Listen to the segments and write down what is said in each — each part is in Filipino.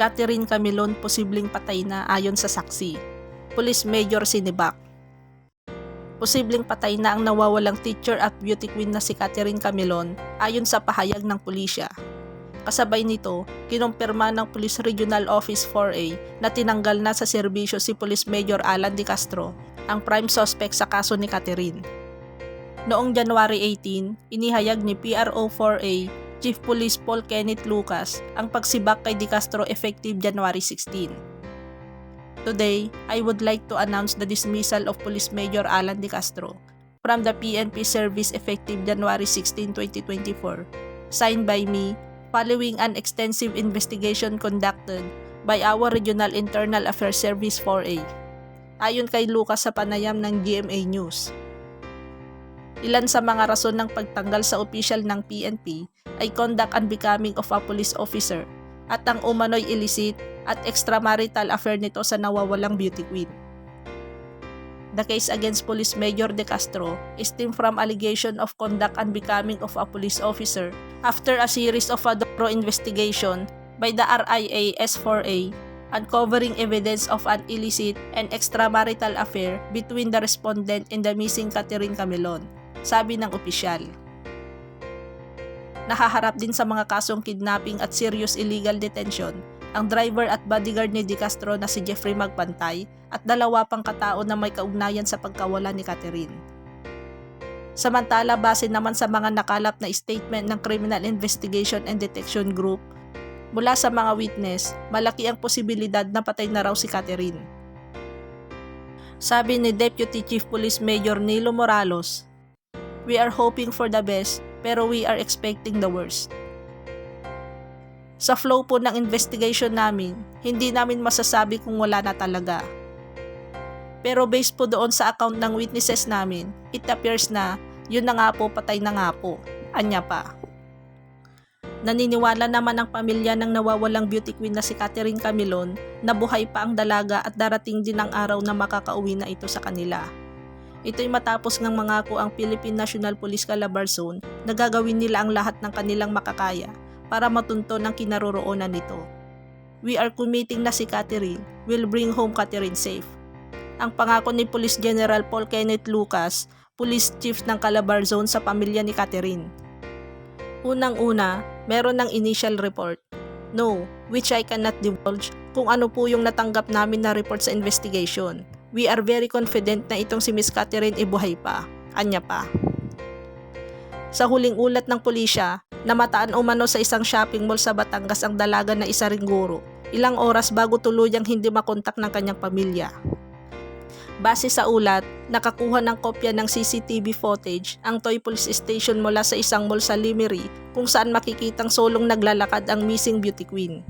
Catherine Camilon posibleng patay na ayon sa saksi. Police Major Sinibak. Posibleng patay na ang nawawalang teacher at beauty queen na si Catherine Camilon ayon sa pahayag ng pulisya. Kasabay nito, kinumpirma ng Police Regional Office 4A na tinanggal na sa serbisyo si Police Major Alan Di Castro, ang prime suspect sa kaso ni Catherine. Noong January 18, inihayag ni PRO 4A Chief Police Paul Kenneth Lucas ang pagsibak kay Di Castro effective January 16. Today, I would like to announce the dismissal of Police Major Alan Di Castro from the PNP service effective January 16, 2024, signed by me following an extensive investigation conducted by our Regional Internal Affairs Service 4A. Ayon kay Lucas sa panayam ng GMA News. Ilan sa mga rason ng pagtanggal sa opisyal ng PNP ay conduct unbecoming of a police officer at ang umano'y illicit at extramarital affair nito sa nawawalang beauty queen. The case against Police Major De Castro is stemmed from allegation of conduct unbecoming of a police officer after a series of a thorough investigation by the RIA S4A uncovering evidence of an illicit and extramarital affair between the respondent and the missing Catherine Camilon, sabi ng opisyal. Nahaharap din sa mga kasong kidnapping at serious illegal detention ang driver at bodyguard ni Di Castro na si Jeffrey Magpantay at dalawa pang katao na may kaugnayan sa pagkawala ni Catherine. Samantala, base naman sa mga nakalap na statement ng Criminal Investigation and Detection Group, mula sa mga witness, malaki ang posibilidad na patay na raw si Catherine. Sabi ni Deputy Chief Police Major Nilo Moralos, We are hoping for the best pero we are expecting the worst. Sa flow po ng investigation namin, hindi namin masasabi kung wala na talaga. Pero based po doon sa account ng witnesses namin, it appears na yun na nga po patay na nga po. Anya pa. Naniniwala naman ang pamilya ng nawawalang beauty queen na si Catherine Camilon na buhay pa ang dalaga at darating din ang araw na makakauwi na ito sa kanila. Ito'y matapos ngang mangako ang Philippine National Police Calabarzon na gagawin nila ang lahat ng kanilang makakaya para matunto ng kinaroroonan nito. We are committing na si Catherine will bring home Catherine safe. Ang pangako ni Police General Paul Kenneth Lucas, Police Chief ng Calabar Zone sa pamilya ni Catherine. Unang-una, meron ng initial report. No, which I cannot divulge kung ano po yung natanggap namin na report sa investigation. We are very confident na itong si Miss Catherine ibuhay pa. Anya pa. Sa huling ulat ng pulisya, Namataan umano sa isang shopping mall sa Batangas ang dalaga na isa ring guro, ilang oras bago tuluyang hindi makontak ng kanyang pamilya. Base sa ulat, nakakuha ng kopya ng CCTV footage ang Toy Police Station mula sa isang mall sa Limery kung saan makikitang solong naglalakad ang missing beauty queen.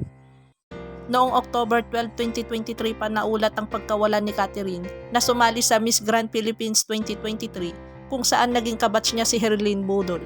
Noong October 12, 2023 pa naulat ang pagkawala ni Catherine na sumali sa Miss Grand Philippines 2023 kung saan naging kabatch niya si Herlene Bodol.